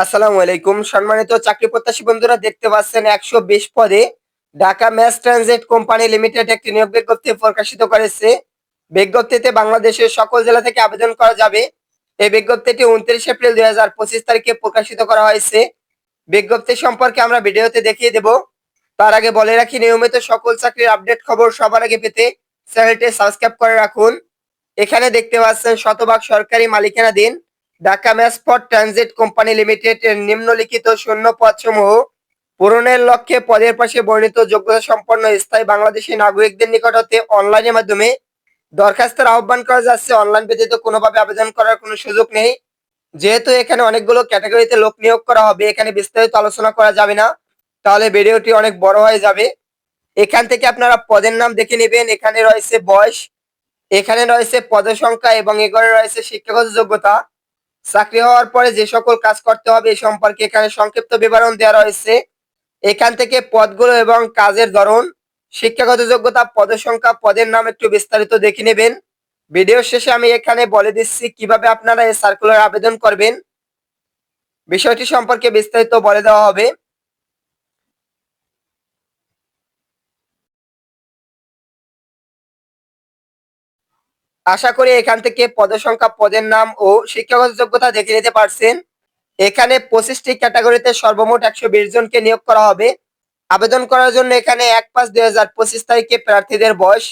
আসসালামু আলাইকুম। সম্মানিত চাকরি প্রত্যাশী বন্ধুরা, দেখতে পাচ্ছেন একশো বিশ পদে Dhaka mass transit company limited একটি নিয়োগ বিজ্ঞপ্তি প্রকাশিত করেছে। বিজ্ঞপ্তিতে বাংলাদেশের সকল জেলা থেকে আবেদন করা যাবে। এই বিজ্ঞপ্তিটি উনত্রিশ এপ্রিল দুই হাজার পঁচিশ তারিখে প্রকাশিত করা হয়েছে। বিজ্ঞপ্তি সম্পর্কে আমরা ভিডিওতে দেখিয়ে দেব। তার আগে বলে রাখি, নিয়মিত সকল চাকরির আপডেট খবর সবার আগে পেতে চ্যানেলটি সাবস্ক্রাইব করে রাখুন। এখানে দেখতে পাচ্ছেন শতভাগ সরকারি মালিকানাধীন ঢাকা ম্যাসপট ট্রানজিট কোম্পানি লিমিটেড এর নিম্নলিখিত শূন্য পদসমূহ পূরণের লক্ষ্যে পদের পাশে বর্ণিত যোগ্যতা সম্পন্ন স্থায়ী বাংলাদেশি নাগরিকদের নিকট হতে অনলাইনের মাধ্যমে দরখাস্তের আহ্বান করা যাচ্ছে। অনলাইন ব্যতীত কোনোভাবে আবেদন করার কোনো সুযোগ নেই। যেহেতু এখানে অনেকগুলো ক্যাটাগরিতে লোক নিয়োগ করা হবে, এখানে বিস্তারিত আলোচনা করা যাবে না। তাহলে ভিডিওটি অনেক বড় হয়ে যাবে। এখান থেকে আপনারা পদের নাম দেখে নেবেন। এখানে রয়েছে বয়স, এখানে রয়েছে পদের সংখ্যা এবং এগরে রয়েছে শিক্ষাগত যোগ্যতা। চাকরি হওয়ার পরে যে সকল কাজ করতে হবে এই সম্পর্কে এখানে সংক্ষিপ্ত বিবরণ দেওয়া রয়েছে। এখান থেকে পদগুলো এবং কাজের ধরন, শিক্ষাগত যোগ্যতা, পদের সংখ্যা, পদের নাম একটু বিস্তারিত দেখে নেবেন। ভিডিও শেষে আমি এখানে বলে দিচ্ছি কীভাবে আপনারা এই সার্কুলার আবেদন করবেন। বিষয়টি সম্পর্কে বিস্তারিত বলে দেওয়া হবে। আশা করি এখান থেকে পদের সংখ্যা, পদের নাম ও শিক্ষাগত যোগ্যতা দেখে নিতে পারছেন। এখানে পঁচিশটি ক্যাটাগরিতে সর্বমোট একশো বিশ জনকে নিয়োগ করা হবে। আবেদন করার জন্য এখানে এক পাঁচ দুই হাজার পঁচিশ তারিখে প্রার্থীদের বয়স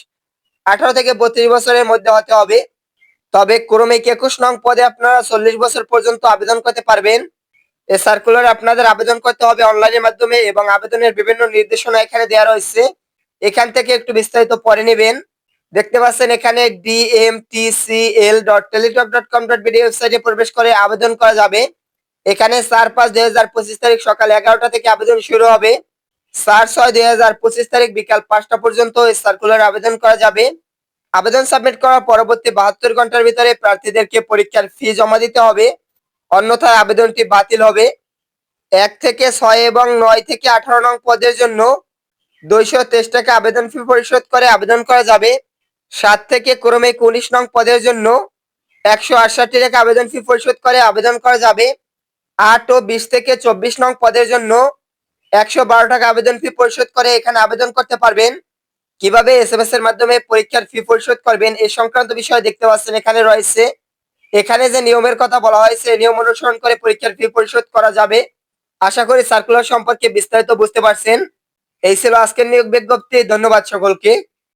আঠারো থেকে বত্রিশ বছরের মধ্যে হতে হবে। তবে ক্রমিক একুশ নং পদে আপনারা চল্লিশ বছর পর্যন্ত আবেদন করতে পারবেন। এ সার্কুলার আপনাদের আবেদন করতে হবে অনলাইনের মাধ্যমে এবং আবেদনের বিভিন্ন নির্দেশনা এখানে দেওয়া রয়েছে। এখান থেকে একটু বিস্তারিত পড়ে নেবেন। দেখতে পাচ্ছেন এখানে DMTCL dot Teletalk dot com dot ওয়েবসাইটে প্রবেশ করে আবেদন করা যাবে। এখানে চার পাঁচ দুই হাজার পঁচিশ তারিখ সকাল এগারোটা থেকে আবেদন শুরু হবে। চার ছয় দুই হাজার পঁচিশ তারিখ বিকাল পাঁচটা পর্যন্ত এই সার্কুলার আবেদন করা যাবে। আবেদন সাবমিট করার পরবর্তী বাহাত্তর ঘণ্টার ভিতরে প্রার্থীদেরকে পরীক্ষার ফি জমা দিতে হবে। অন্যথায় আবেদনটি বাতিল হবে। এক থেকে ছয় এবং নয় থেকে আঠারো নং পদের জন্য দুইশো তেইশ টাকা আবেদন ফি পরিশোধ করে আবেদন করা যাবে। সাত থেকে ক্রমে উনিশ নং পদের জন্য একশো আটষট্টি টাকা আবেদন ফি পরিশোধ করে আবেদন করা যাবে। আট ও বিশ থেকে চব্বিশ নং পদের জন্য একশো বারো টাকা আবেদন ফি পরিশোধ করে এখানে আবেদন করতে পারবেন। কীভাবে এস এম এস এর মাধ্যমে পরীক্ষার ফি পরিশোধ করবেন এ সংক্রান্ত বিষয় দেখতে পাচ্ছেন এখানে রয়েছে। এখানে যে নিয়মের কথা বলা হয়েছে নিয়ম অনুসরণ করে পরীক্ষার ফি পরিশোধ করা যাবে। আশা করি সার্কুলার সম্পর্কে বিস্তারিত বুঝতে পারছেন। এই ছিল আজকের নিয়োগ বিজ্ঞপ্তি। ধন্যবাদ সকলকে।